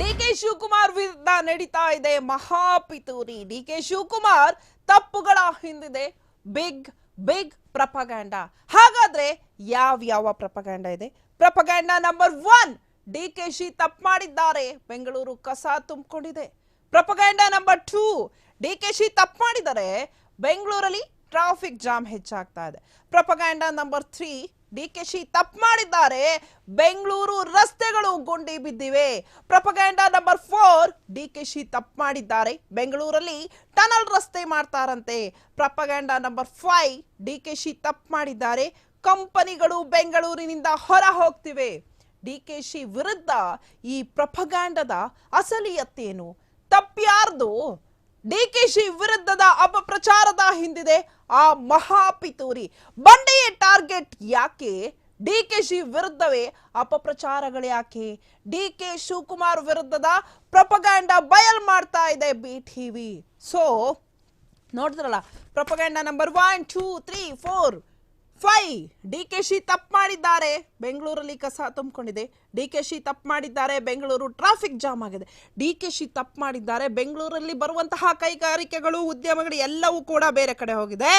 D K Shivakumar ವಿರುದ್ಧ ನಡೀತಾ ಇದೆ ಮಹಾಪಿತೂರಿ. ಡಿ ಕೆ ಶಿವಕುಮಾರ್ ತಪ್ಪುಗಳ ಹಿಂದಿದೆ. Big big propaganda. ಹಾಗಾದ್ರೆ ಯಾವ ಯಾವ ಪ್ರಪಗಾಂಡ ಇದೆ? Propaganda number one D K Shi ತಪ್ಪು ಮಾಡಿದ್ದಾರೆ. ಬೆಂಗಳೂರು ಕಸ ತುಂಬಿಕೊಂಡಿದೆ. Propaganda number two D K Shi ತಪ್ಪು ಮಾಡಿದರೆ ಬೆಂಗಳೂರಲ್ಲಿ ಟ್ರಾಫಿಕ್ ಜಾಮ್ ಹೆಚ್ಚಾಗ್ತಾ ಇದೆ. Propaganda number three D K Shi ತಪ್ಪು ಮಾಡಿದ್ದಾರೆ. ಬೆಂಗಳೂರು ರಸ್ತೆಗಳು ಗುಂಡಿ ಬಿದ್ದಿವೆ. Propaganda number four D K Shi ತಪ್ಪು ಮಾಡಿದ್ದಾರೆ. ಬೆಂಗಳೂರಲ್ಲಿ ಟನಲ್ ರಸ್ತೆ ಮಾಡ್ತಾರಂತೆ. Propaganda number five D K Shi ತಪ್ಪು ಮಾಡಿದ್ದಾರೆ. ಕಂಪನಿಗಳು ಬೆಂಗಳೂರಿನಿಂದ ಹೊರ ಹೋಗ್ತಿವೆ ಡಿ ಕೆ ಶಿ ವಿರುದ್ಧ ಈ ಪ್ರಪಗಾಂಡದ ಅಸಲಿಯತ್ತೇನು? ತಪ್ಪ್ಯಾರ್ದು? ಡಿ ಕೆ ಶಿ ವಿರುದ್ಧದ ಅಪಪ್ರಚಾರದ ಹಿಂದಿದೆ ಆ ಮಹಾಪಿತೂರಿ. ಬಂಡೆಯ ಟಾರ್ಗೆಟ್ ಯಾಕೆ? ಡಿ ಕೆ ಶಿ ವಿರುದ್ಧವೇ ಅಪಪ್ರಚಾರಗಳು ಯಾಕೆ? ಡಿ ಕೆ ಶಿವಕುಮಾರ್ ವಿರುದ್ಧದ ಪ್ರಪಗಾಂಡ ಬಯಲ್ ಮಾಡ್ತಾ ಇದೆ ಬಿ ಟಿವಿ ಸೊ ನೋಡಿದ್ರಲ್ಲ propaganda number one two three four five, D K Shi ತಪ್ಪು ಮಾಡಿದ್ದಾರೆ. ಬೆಂಗಳೂರಲ್ಲಿ ಕಸ ತುಂಬಿಕೊಂಡಿದೆ. ಡಿ ಕೆ ಶಿ ತಪ್ಪು ಮಾಡಿದ್ದಾರೆ. ಬೆಂಗಳೂರು ಟ್ರಾಫಿಕ್ ಜಾಮ್ ಆಗಿದೆ. ಡಿ ಕೆ ಶಿ ತಪ್ಪು ಮಾಡಿದ್ದಾರೆ. ಬೆಂಗಳೂರಲ್ಲಿ ಬರುವಂತಹ ಕೈಗಾರಿಕೆಗಳು, ಉದ್ಯಮಗಳು ಎಲ್ಲವೂ ಕೂಡ ಬೇರೆ ಕಡೆ ಹೋಗಿದೆ.